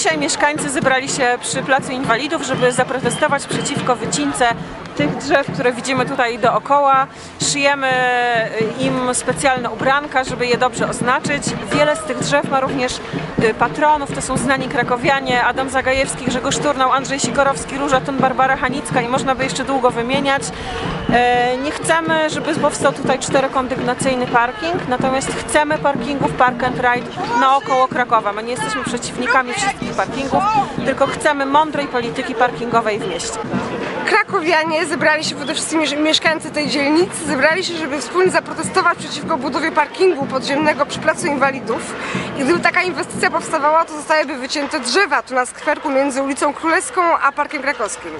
Dzisiaj mieszkańcy zebrali się przy Placu Inwalidów, żeby zaprotestować przeciwko wycince tych drzew, które widzimy tutaj dookoła. Szyjemy im specjalne ubranka, żeby je dobrze oznaczyć. Wiele z tych drzew ma również y, patronów, to są znani krakowianie, Adam Zagajewski, Grzegorz Turnał, Andrzej Sikorowski, Róża Ton, Barbara Hanicka i można by jeszcze długo wymieniać. E, Nie chcemy, żeby powstał tutaj czterokondygnacyjny parking, natomiast chcemy parkingów Park and Ride naokoło Krakowa. My nie jesteśmy przeciwnikami wszystkich parkingów, tylko chcemy mądrej polityki parkingowej w mieście. Krakowianie zebrali się, przede wszystkim miesz- mieszkańcy tej dzielnicy, zebrali się, żeby wspólnie zaprotestować przeciwko budowie parkingu podziemnego przy Placu Inwalidów. I gdyby taka inwestycja powstawała, to zostałyby wycięte drzewa tu na skwerku między ulicą Królewską a Parkiem Krakowskim.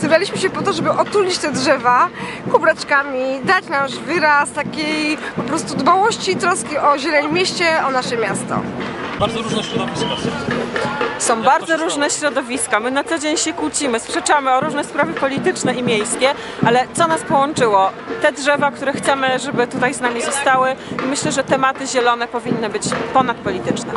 Zebraliśmy się po to, żeby otulić te drzewa kubraczkami, dać nasz wyraz takiej po prostu dbałości i troski o zieleń w mieście, o nasze miasto. Bardzo różne środowiska są. Bardzo różne środowiska. My na co dzień się kłócimy, sprzeczamy o różne sprawy polityczne i miejskie, ale co nas połączyło? Te drzewa, które chcemy, żeby tutaj z nami zostały i myślę, że tematy zielone powinny być ponadpolityczne.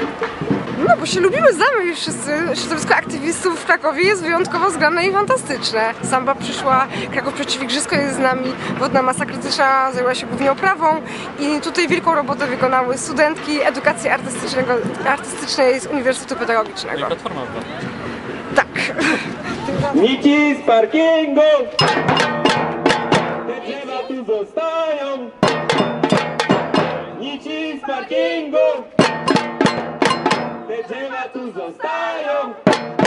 No, bo się lubimy, znamy już wszyscy. Środowisko aktywistów w Krakowie jest wyjątkowo zgrane i fantastyczne. Samba przyszła, Kraków przeciw Igrzysko jest z nami, Wodna Masa Krytyczna zajęła się głównie oprawą i tutaj wielką robotę wykonały studentki edukacji artystycznego, artystycznej z Uniwersytetu No i Pedagogicznego. Platforma Obywatelska. Tak. Nici z parkingu! Te drzewa tu zostają! Nici z parkingu! dziewczyna tu zostają.